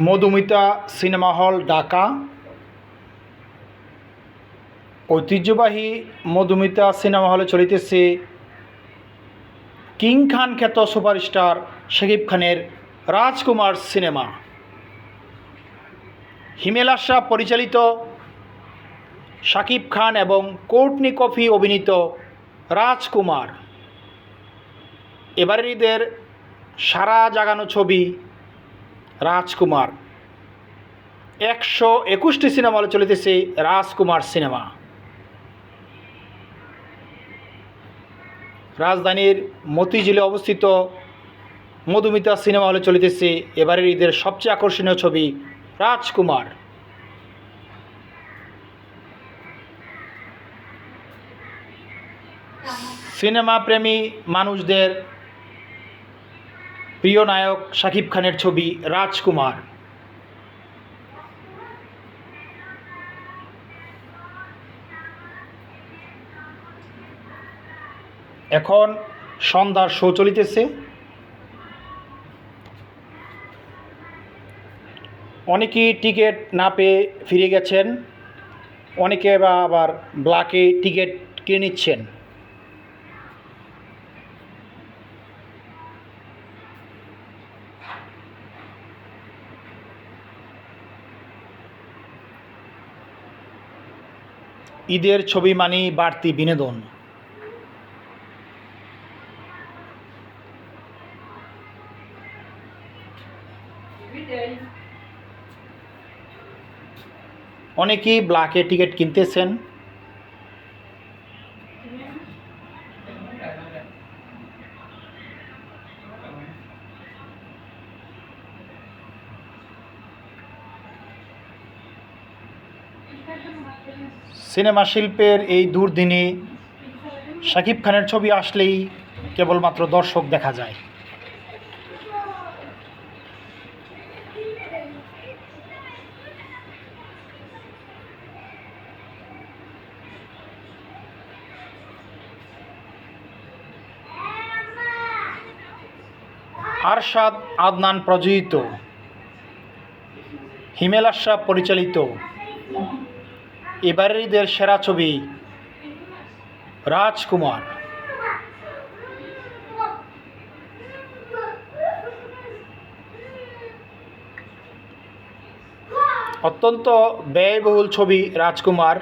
Madhumita cinema hall, Dhaka. ঐতিহ্যবাহী Madhumita cinema হলে চলিতেছে কিং খান খ্যাত সুপারস্টার শাকিব খানের রাজকুমার সিনেমা। হিমেল আশা পরিচালিত শাকিব খান এবং কোর্টনি কফি অভিনীত রাজকুমার। এবারের ঈদের সারা জাগানো ছবি রাজকুমার। একশো একুশটি সিনেমা হলে চলিতেছে রাজকুমার সিনেমা। রাজধানীর মতিঝিলে অবস্থিত মধুমিতা সিনেমা হলে চলিতেছে এবারের ঈদের সবচেয়ে আকর্ষণীয় ছবি রাজকুমার। সিনেমা প্রেমী মানুষদের প্রিয় নায়ক শাকিব খানের ছবি রাজকুমার। এখন সন্ধ্যার শো চলিতেছে। অনেকেই টিকিট না পেয়ে ফিরে গেছেন, অনেকে আবার ব্ল্যাকে টিকিট কিনে নিচ্ছেন। ঈদের ছবি মানেই বাড়তি বিনোদন। অনেকেই ব্লাকে টিকিট কিনতেছেন। সিনেমা শিল্পের এই দুর্দিনে শাকিব খানের ছবি আসলেই কেবলমাত্র দর্শক দেখা যায়। আরশাদ আদনান প্রযোজিত, হিমেল আশরাফ পরিচালিত এবারের ঈদের সেরা ছবি, রাজকুমার। অত্যন্ত ব্যয়বহুল ছবি, রাজকুমার।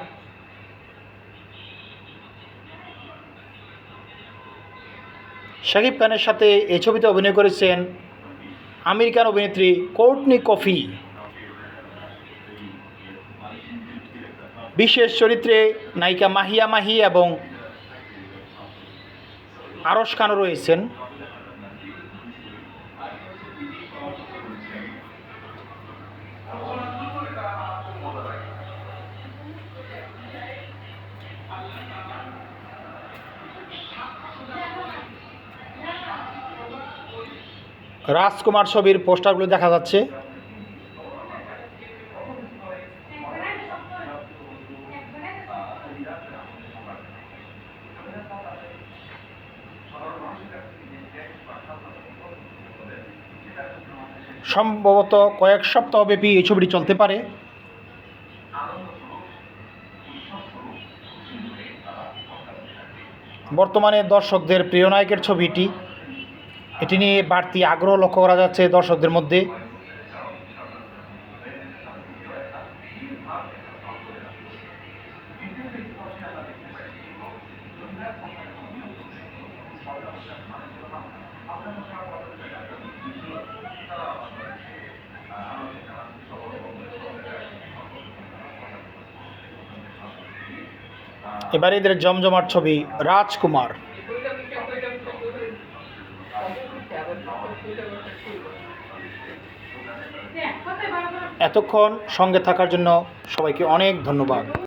শাকিব খানের সাথে এই ছবিতে অভিনয় করেছেন আমেরিকান অভিনেত্রী কোর্টনি কফি। বিশেষ চরিত্রে নায়িকা মাহিয়া মাহি এবং আরস খানও রয়েছেন। রাজকুমার ছবির পোস্টারগুলো দেখা যাচ্ছে। সম্ভবত কয়েক সপ্তাহব্যাপী এই ছবিটি চলতে পারে। বর্তমানে দর্শকদের প্রিয় নায়কের ছবিটি। এটি নিয়ে বাড়তি আগ্রহ লক্ষ্য করা যাচ্ছে দর্শকদের মধ্যে। এবার এদের জমজমার ছবি রাজকুমার। এতক্ষণ সঙ্গে থাকার জন্য সবাইকে অনেক ধন্যবাদ।